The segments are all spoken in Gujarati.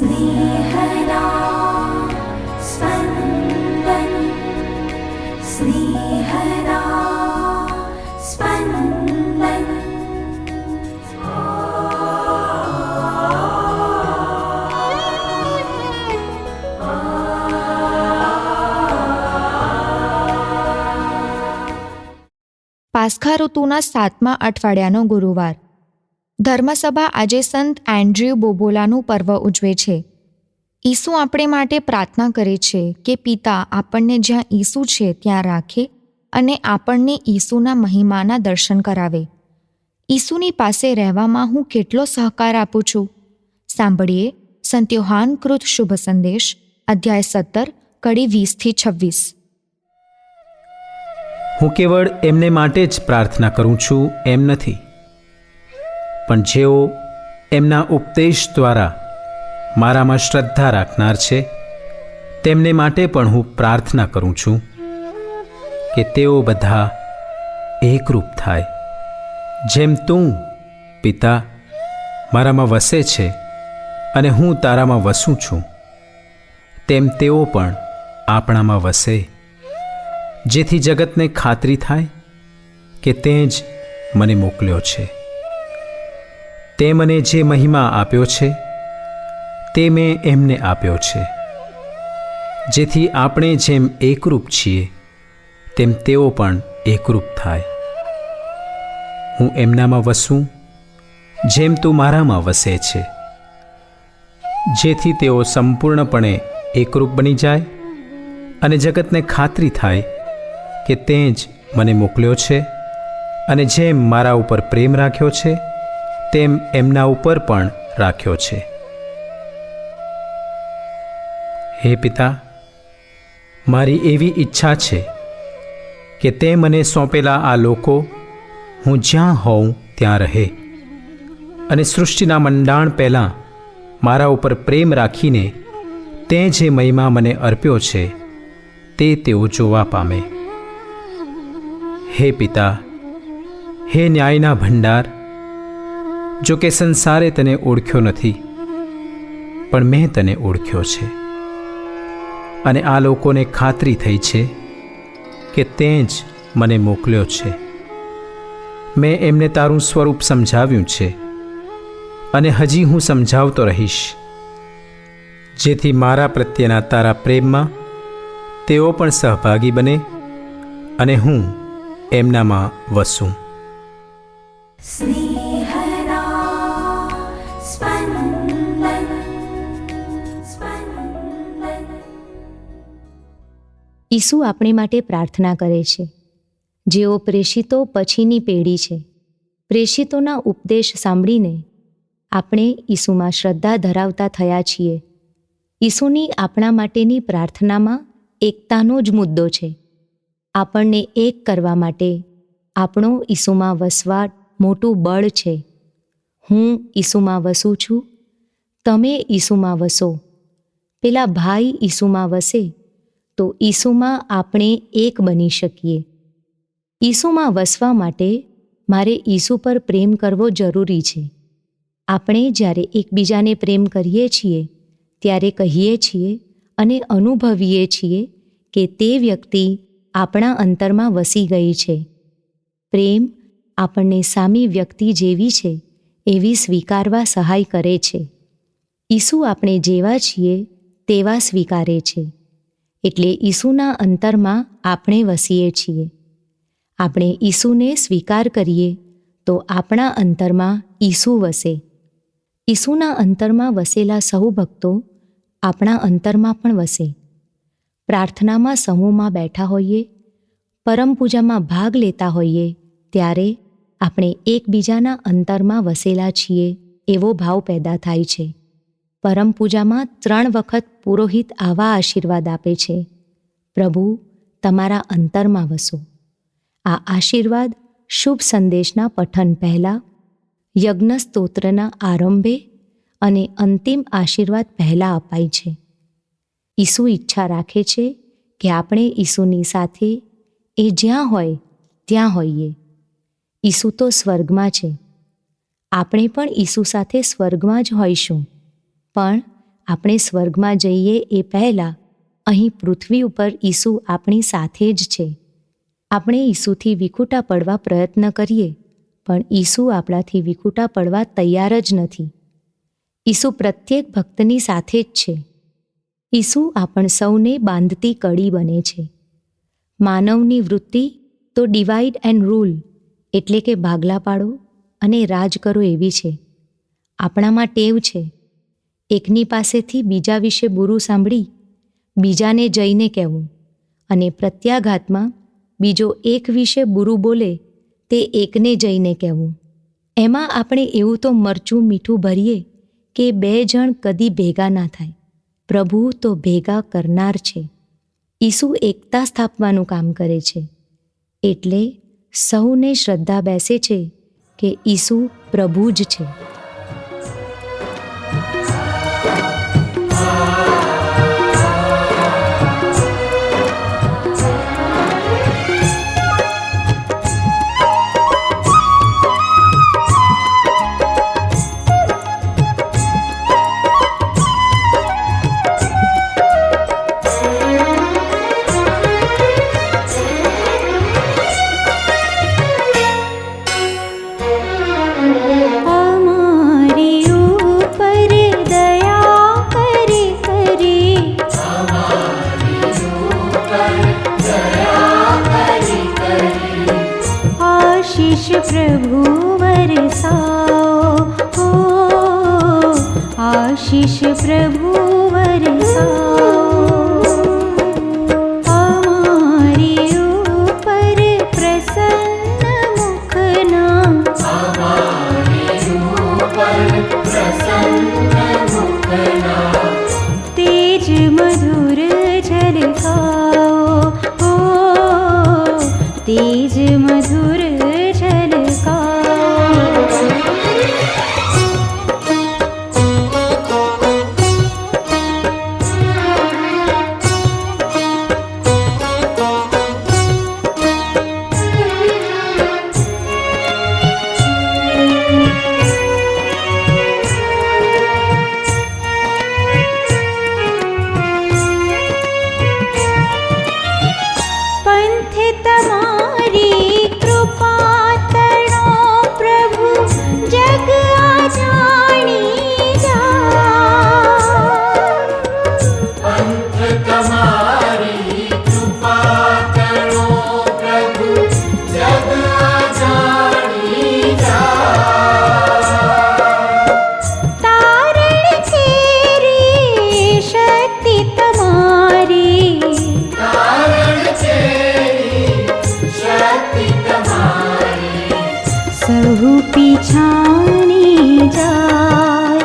स्नेहदा स्पन्दन् स्नेहदा स्पन्दन् પાસ્ખા ઋતુના સાતમા અઠવાડિયાનો ગુરુવાર ધર્મસભા આજે સંત એન્ડ્રયુ બોબોલાનું પર્વ ઉજવે છે. ઈસુ આપણે માટે પ્રાર્થના કરે છે કે પિતા આપણને જ્યાં ઈસુ છે ત્યાં રાખે અને આપણને ઈસુના મહિમાના દર્શન કરાવે. ઈસુની પાસે રહેવામાં હું કેટલો સહકાર આપું છું? સાંભળીએ સંત્યોહાન કૃત શુભ સંદેશ, અધ્યાય સત્તર, કડી વીસથી છવ્વીસ. હું કેવળ એમને માટે જ પ્રાર્થના કરું છું, એમ નથી. પણ જેઓ એમના ઉપદેશ દ્વારા મારામાં શ્રદ્ધા રાખનાર છે, તેમને માટે પણ હું પ્રાર્થના કરું છું કે તેઓ બધા એકરૂપ થાય. જેમ તું, પિતા, મારામાં વસે છે અને હું તારામાં વસું છું, તેમ તેઓ પણ આપણામાં વસે. જેથી જગતને ખાતરી થાય કે તે જ મને મોકલ્યો છે. તે મને જે મહિમા આપ્યો છે, તે મેં એમને આપ્યો છે. જેથી આપણે જેમ એકરૂપ છીએ, તેમ તેઓ પણ એકરૂપ થાય. હું એમનામાં વસું, જેમ તું મારામાં વસે છે. જેથી તેઓ સંપૂર્ણપણે એકરૂપ બની જાય અને જગતને ખાતરી થાય કે તે જ મને મોકલ્યો છે અને જેમ મારા ઉપર પ્રેમ રાખ્યો છે તેમ એમના ઉપર પણ રાખ્યો છે. હે પિતા, મારી એવી ઈચ્છા છે કે તે મને સોંપેલા આ લોકો હું જ્યાં હોઉં ત્યાં રહે અને સૃષ્ટિના મંડાણ પહેલાં મારા ઉપર પ્રેમ રાખીને તે જે મહિમા મને અર્પ્યો છે તે તેઓ જોવા પામે. હે પિતા, હે ન્યાયના ભંડાર જો કે સંસારે તને ઓળખ્યો નથી, પણ મેં તને ઓળખ્યો છે. અને આ લોકોને ખાતરી થઈ છે કે તે જ મને મોકલ્યો છે. મેં એમને તારું સ્વરૂપ સમજાવ્યું છે અને હજી હું સમજાવતો રહીશ. જેથી મારા પ્રત્યેના તારા પ્રેમમાં તેઓ પણ સહભાગી બને અને હું એમનામાં વસું. સ્નેહ ઈસુ આપણે માટે પ્રાર્થના કરે છે. જેઓ પ્રેષિતો પછીની પેઢી છે. પ્રેષિતોના ઉપદેશ સાંભળીને આપણે ઈસુમાં શ્રદ્ધા ધરાવતા થયા છીએ. ઈસુની આપણા માટેની પ્રાર્થનામાં એકતાનો જ મુદ્દો છે. આપણને એક કરવા માટે આપણો ઈસુમાં વસવાટ મોટું બળ છે. હું ઈસુમાં વસું છું. તમે ઈસુમાં વસો. પેલા ભાઈ ઈસુમાં વસે. તો ઈસુમાં આપણે એક બની શકીએ. ઈસુમાં વસવા માટે મારે ઈસુ પર પ્રેમ કરવો જરૂરી છે. આપણે જ્યારે એકબીજાને પ્રેમ કરીએ છીએ, ત્યારે કહીએ છીએ અને અનુભવીએ છીએ કે તે વ્યક્તિ આપણા અંતરમાં વસી ગઈ છે. પ્રેમ આપણને સામી વ્યક્તિ જેવી છે, એવી સ્વીકારવા સહાય કરે છે. ઈસુ આપણે જેવા છીએ, તેવા સ્વીકારે છે. એટલે ઈસુના અંતરમાં આપણે વસીએ છીએ. આપણે ઈસુને સ્વીકાર કરીએ, તો આપણા અંતરમાં ઈસુ વસે. ઈસુના અંતરમાં વસેલા સહુ ભક્તો આપણા અંતરમાં પણ વસે. પ્રાર્થનામાં સમૂહમાં બેઠા હોઈએ, પરમ પૂજામાં ભાગ લેતા હોઈએ, ત્યારે આપણે એકબીજાના અંતરમાં વસેલા છીએ એવો ભાવ પેદા થાય છે. પરમ પૂજામાં ત્રણ વખત પુરોહિત આવા આશીર્વાદ આપે છે. પ્રભુ, તમારા અંતરમાં વસો. આ આશીર્વાદ શુભ સંદેશના પઠન પહેલાં યજ્ઞ સ્તોત્રના આરંભે અને અંતિમ આશીર્વાદ પહેલાં અપાય છે. ઈસુ ઈચ્છા રાખે છે કે આપણે ઈસુની સાથે એ જ્યાં હોય, ત્યાં હોઈએ. ઈસુ તો સ્વર્ગમાં છે. આપણે પણ ઈસુ સાથે સ્વર્ગમાં જ હોઈશું. પણ આપણે સ્વર્ગમાં જઈએ એ પહેલાં અહીં પૃથ્વી ઉપર ઈસુ આપણી સાથે જ છે. આપણે ઈસુથી વિખૂટા પડવા પ્રયત્ન કરીએ, પણ ઈસુ આપણાથી વિખૂટા પડવા તૈયાર જ નથી. ઈસુ પ્રત્યેક ભક્તની સાથે જ છે. ઈસુ આપણ સૌને બાંધતી કડી બને છે. માનવની વૃત્તિ તો ડિવાઈડ એન્ડ રૂલ એટલે કે ભાગલા પાડો અને રાજ કરો એવી છે. આપણામાં ટેવ છે. એકની પાસેથી બીજા વિશે બુરું સાંભળી, બીજાને જઈને કહેવું અને પ્રત્યાઘાતમાં બીજો એક વિશે બુરું બોલે તે એકને જઈને કહેવું. એમાં આપણે એવું તો મરચું મીઠું ભરીએ કે બે જણ કદી ભેગા ના થાય. પ્રભુ તો ભેગા કરનાર છે. ઈસુ એકતા સ્થાપવાનું કામ કરે છે. એટલે સૌને શ્રદ્ધા બેસે છે કે ઈસુ પ્રભુ જ છે. आष प्रभु वरसाओ। ओ आशिष प्रभु वरसाओ। સહુ પીછાણી જાય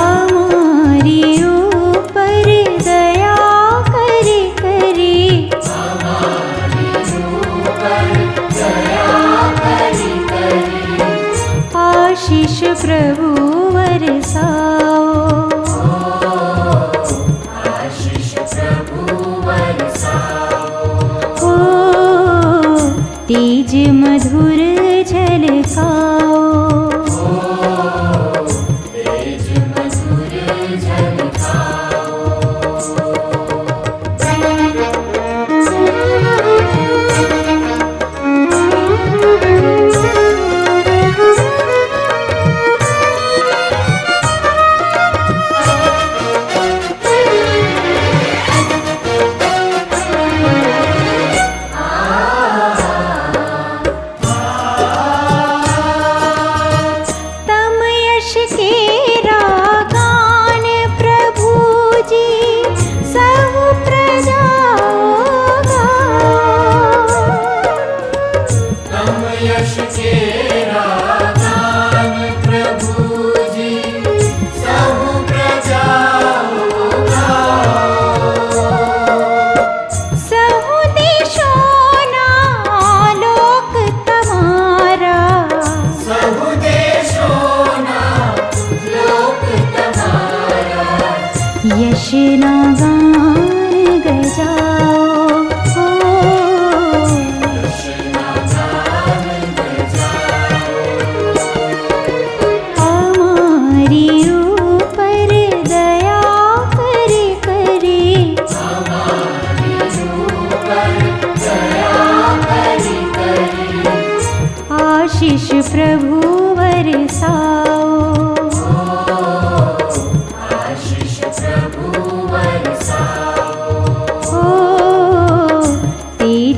અમારી ઉપર દયા કરી કરી પ્રભુ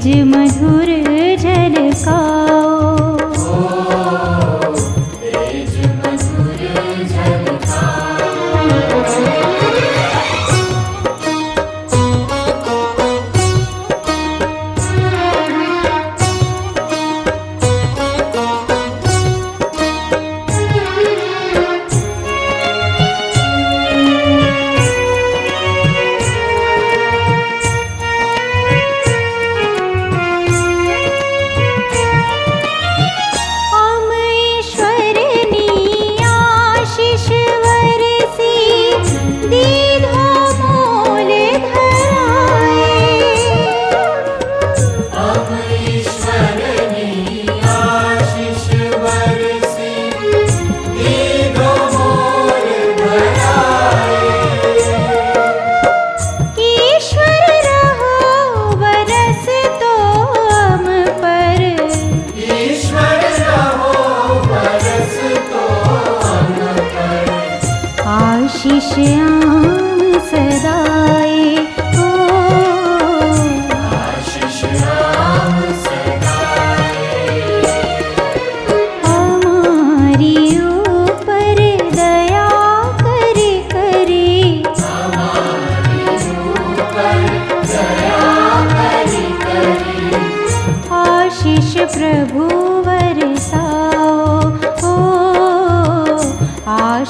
જ મધુર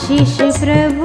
आशीष प्रभु वरसाओ